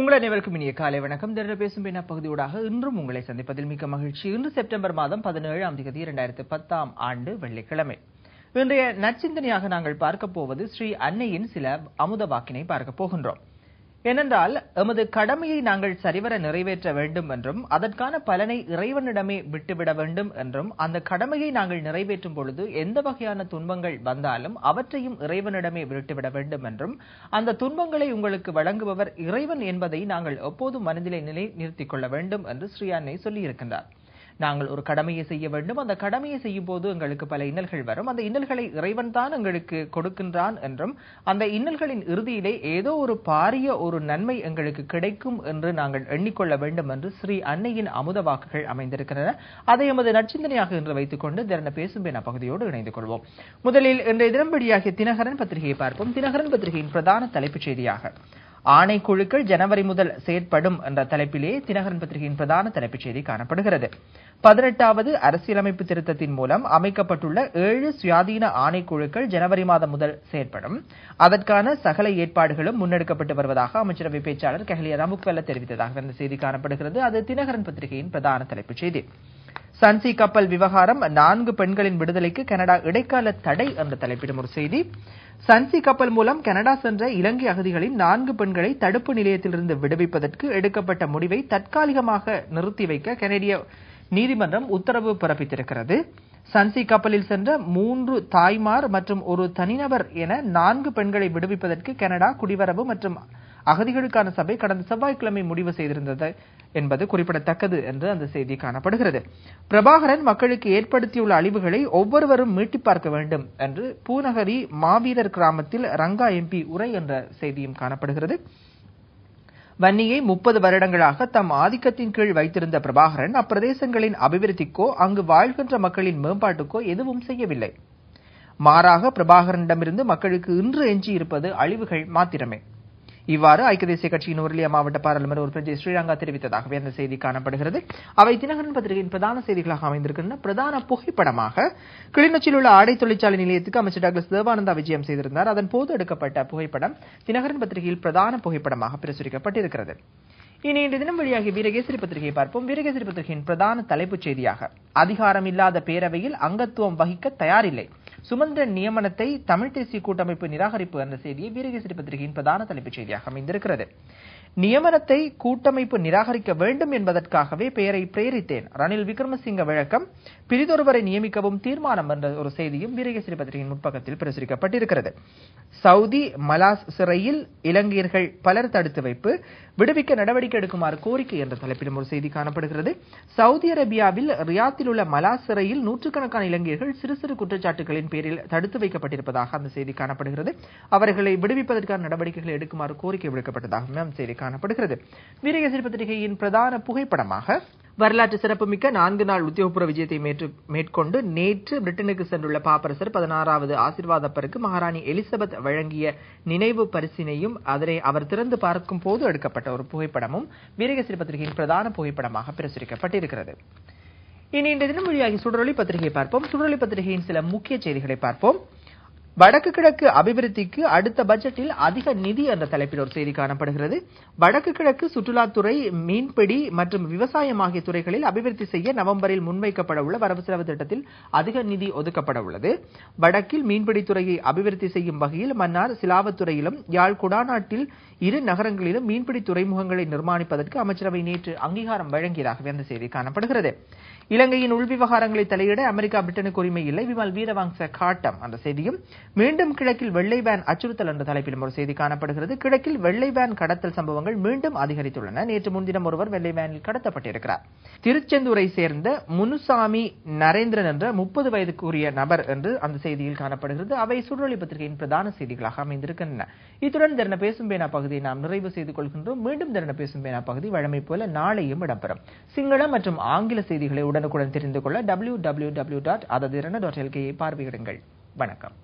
உங்கள் அனைவருக்கும் இனிய காலை வணக்கம். திரட பேசும் பின்ன பகுதியூடாக இன்றும் உங்களை சந்திப்பதில் மிக்க மகிழ்ச்சி. இன்று செப்டம்பர் மாதம் பதினேழாம் தேதி இரண்டாயிரத்தி பத்தாம் ஆண்டு வெள்ளிக்கிழமை. இன்றைய நற்சிந்தனையாக நாங்கள் பார்க்க போவது ஸ்ரீ அன்னையின் சில அமுத வாக்கினை பார்க்க போகின்றோம். ஏனென்றால் எமது கடமையை நாங்கள் சரிவர நிறைவேற்ற வேண்டும் என்றும் அதற்கான பலனை இறைவனிடமே விட்டுவிட வேண்டும் என்றும் அந்த கடமையை நாங்கள் நிறைவேற்றும் பொழுது எந்த வகையான துன்பங்கள் வந்தாலும் அவற்றையும் இறைவனிடமே விட்டுவிட வேண்டும் என்றும் அந்த துன்பங்களை உங்களுக்கு வழங்குபவர் இறைவன் என்பதை நாங்கள் எப்போதும் மனதிலே நிலை நிறுத்திக் கொள்ள வேண்டும் என்று ஸ்ரீ அன்னை சொல்லியிருக்கின்றார். நாங்கள் ஒரு கடமையை செய்ய வேண்டும். அந்த கடமையை செய்யும் போது எங்களுக்கு பல இன்னல்கள் வரும். அந்த இன்னல்களை இறைவன் தான் எங்களுக்கு கொடுக்கின்றான் என்றும் அந்த இன்னல்களின் இறுதியிலே ஏதோ ஒரு பாரிய ஒரு நன்மை எங்களுக்கு கிடைக்கும் என்று நாங்கள் எண்ணிக்கொள்ள வேண்டும் என்று ஸ்ரீ அன்னையின் அமுத வாக்குகள் அமைந்திருக்கின்றன. அதை எமது நற்சிந்தனையாக என்று வைத்துக் கொண்டு திறன பேசும் என பகுதியோடு இணைந்து கொள்வோம். முதலில் இன்றைய தினம்படியாகிய தினகரன் பத்திரிகையை பார்ப்போம். தினகரன் பத்திரிகையின் பிரதான தலைப்புச் செய்தியாக ஆணைக்குழுக்கள் ஜனவரி முதல் செயற்படும் என்ற தலைப்பிலே தினகரன் பத்திரிகையின் பிரதான தலைப்புச் செய்தி காணப்படுகிறது. பதினெட்டாவது அரசியலமைப்பு திருத்தத்தின் மூலம் அமைக்கப்பட்டுள்ள ஏழு சுயாதீன ஆணைக்குழுக்கள் ஜனவரி மாதம் முதல் செயற்படும். அதற்கான சகல ஏற்பாடுகளும் முன்னெடுக்கப்பட்டு வருவதாக அமைச்சரவை பேச்சாளர் கெஹலியா ரமுக்வெல்ல தெரிவித்ததாக இந்த செய்தி காணப்படுகிறது. அது தினகரன் பத்திரிகையின் பிரதான தலைப்புச் செய்தி. சன்சி கப்பல் விவகாரம் நான்கு பெண்களின் விடுதலைக்கு கனடா இடைக்கால தடை என்ற தலைப்பிடும் ஒரு செய்தி. சன்சி கப்பல் மூலம் கனடா சென்ற இலங்கை அகதிகளின் நான்கு பெண்களை தடுப்பு நிலையத்திலிருந்து விடுவிப்பதற்கு எடுக்கப்பட்ட முடிவை தற்காலிகமாக நிறுத்தி வைக்க கனடிய நீதிமன்றம் உத்தரவு பிறப்பித்திருக்கிறது. சன்சி கப்பலில் சென்ற மூன்று தாய்மார் மற்றும் ஒரு தனிநபர் என நான்கு பெண்களை விடுவிப்பதற்கு கனடா குடிவரவு மற்றும் அகதிகளுக்கான சபை கடந்த செவ்வாய்க்கிழமை முடிவு செய்திருந்தது என்பது குறிப்பிடத்தக்கது என்று அந்த செய்தி காணப்படுகிறது. பிரபாகரன் மக்களுக்கு ஏற்படுத்தியுள்ள அழிவுகளை ஒவ்வொருவரும் மீட்டி பார்க்க வேண்டும் என்று பூநகரி மாவீரர் கிராமத்தில் ரங்கா எம்பி உரை என்ற செய்தியும் காணப்படுகிறது. வன்னியை முப்பது வருடங்களாக தம் ஆதிக்கத்தின் கீழ் வைத்திருந்த பிரபாகரன் அப்பிரதேசங்களின் அபிவிருத்திக்கோ அங்கு வாழ்கின்ற மக்களின் மேம்பாட்டுக்கோ எதுவும் செய்யவில்லை. மாறாக பிரபாகரனிடமிருந்து மக்களுக்கு இன்று எஞ்சி இருப்பது அழிவுகள் மாத்திரமே. இவ்வாறு ஐக்கிய தேசிய கட்சியின் உருளியா மாவட்ட பாராளுமன்ற உறுப்பினர் ஸ்ரீரங்கா தெரிவித்ததாகவே அந்த செய்தி காணப்படுகிறது. அவை தினகரன் பத்திரிகையின் பிரதான செய்திகளாக அமைந்திருக்கின்றன. பிரதான புகைப்படமாக கிளிநொச்சியில் உள்ள ஆடை தொழிற்சாலை நிலையத்துக்கு அமைச்சர் டாக்டர் தேவானந்தா விஜயம் செய்திருந்தார். அதன் போது எடுக்கப்பட்ட புகைப்படம் தினகரன் பத்திரிகையில் பிரதான புகைப்படமாக பிரசுரிக்கப்பட்டிருக்கிறது. இனி இன்று தினம் வழியாக வீரகேசரி பத்திரிகையை பார்ப்போம். வீரகேசரி பத்திரிகையின் பிரதான தலைப்புச் செய்தியாக அதிகாரம் இல்லாத பேரவையில் அங்கத்துவம் வகிக்க தயாரில்லை. சுமந்திரன் நியமனத்தை தமிழ் தேசிய கூட்டமைப்பு நிராகரிப்பு என்ற செய்தியை வீரகேசரி பத்திரிகையின் பிரதான தலைப்புச் செய்தியாக அமைந்திருக்கிறது. நியமனத்தை கூட்டமைப்பு நிராகரிக்க வேண்டும் என்பதற்காகவே பெயரை பிரேரித்தேன். ரணில் விக்ரமசிங்க விளக்கம் பிரிதொருவரை நியமிக்கவும் தீர்மானம் என்ற ஒரு செய்தியும் வீரகேசரி பத்திரிகையின் முற்பக்கத்தில் பிரசுரிக்கப்பட்டிருக்கிறது. சவுதி மலாஸ் சிறையில் இலங்கையர்கள் பலர் தடுத்து வைப்பு விடுவிக்க நடவடிக்கை எடுக்குமாறு கோரிக்கை என்ற தலைப்பிலும் ஒரு செய்தி காணப்படுகிறது. சவுதி அரேபியாவில் ரியாத்தில் உள்ள மலாஸ் சிறையில் நூற்றுக்கணக்கான இலங்கையர்கள் சிறு சிறு குற்றச்சாட்டுகளின் பேரில் தடுத்து வைக்கப்பட்டிருப்பதாக அந்த செய்தி காணப்படுகிறது. அவர்களை விடுவிப்பதற்கான நடவடிக்கைகளை எடுக்குமாறு கோரிக்கை விடுக்கப்பட்டதாகவும் அந்த செய்தி காணப்படுகிறது. வீரகேசரி பத்திரிகையின் பிரதான புகைப்படமாக வரலாற்று சிறப்புமிக்க நான்கு நாள் உத்தியோகபூர்வ விஜயத்தை மேற்கொண்டு நேற்று பிரிட்டனுக்கு சென்றுள்ள பாப்பரசர் பதினாறாவது ஆசிர்வாதப்பருக்கு மகாராணி எலிசபெத் வழங்கிய நினைவு பரிசினையும் அதனை அவர் திறந்து பார்க்கும் போது எடுக்கப்பட்ட ஒரு புகைப்படமும் வீரகசிரி பத்திரிகையின் பிரதான புகைப்படமாக பிரசுரிக்கப்பட்டிருக்கிறது. இனி இன்றைய தினம் வழியாகி சுடரொளி பத்திரிகை பார்ப்போம். சுடரொளி பத்திரிகையின் சில முக்கிய செய்திகளை பார்ப்போம். வடக்கு கிழக்கு அபிவிருத்திக்கு அடுத்த பட்ஜெட்டில் அதிக நிதி என்ற தலைப்பில் ஒரு செய்தி காணப்படுகிறது. வடக்கு கிழக்கு சுற்றுலாத்துறை மீன்பிடி மற்றும் விவசாயம் ஆகிய துறைகளில் அபிவிருத்தி செய்ய நவம்பரில் முன்வைக்கப்பட உள்ள வரவு செலவு திட்டத்தில் அதிக நிதி ஒதுக்கப்பட உள்ளது. வடக்கில் மீன்பிடி துறையை அபிவிருத்தி செய்யும் வகையில் மன்னார் சிலாவத்துறையிலும் யாழ் குடாநாட்டில் இரு நகரங்களிலும் மீன்பிடி துறைமுகங்களை நிர்மாணிப்பதற்கு அமைச்சரவை நேற்று அங்கீகாரம் வழங்கியதாகவே அந்த செய்தி காணப்படுகிறது. இலங்கையின் உள்விவகாரங்களை தலையிட அமெரிக்கா பிரிட்டனுக்கு உரிமை இல்லை. விமல் வீரவாங்ச காட்டம் அந்த செய்தியும். மீண்டும் கிழக்கில் வெள்ளை வேன் அச்சுறுத்தல் என்ற தலைப்பிலும் ஒரு செய்தி காணப்படுகிறது. கிழக்கில் வெள்ளை வேன் கடத்தல் சம்பவங்கள் மீண்டும் அதிகரித்துள்ளன. நேற்று முன்தினம் ஒருவர் வெள்ளை வேனில் கடத்தப்பட்டிருக்கிறார். திருச்செந்தூரை சேர்ந்த முனுசாமி நரேந்திரன் என்ற முப்பது வயதுக்குரிய நபர் என்று அந்த செய்தியில் காணப்படுகிறது. அவை சுடரொளி பத்திரிகையின் பிரதான செய்திகளாக அமைந்திருக்கின்றன. இத்துடன் திறன பேசும் பேனா பகுதியை நாம் நிறைவு செய்து கொள்கின்றோம். மீண்டும் திறன பேசும் பேனா பகுதி வழமை போல நாளையும் இடம்பெறும். சிங்கள மற்றும் ஆங்கில செய்திகளை உடன் உடனுக்குடன் தெரிந்து கொள்ள டபிள்யூ டபிள்யூ டபிள்யூ டாட் அததிரன டாட் எல்கையை பார்வையிடுங்கள். வணக்கம்.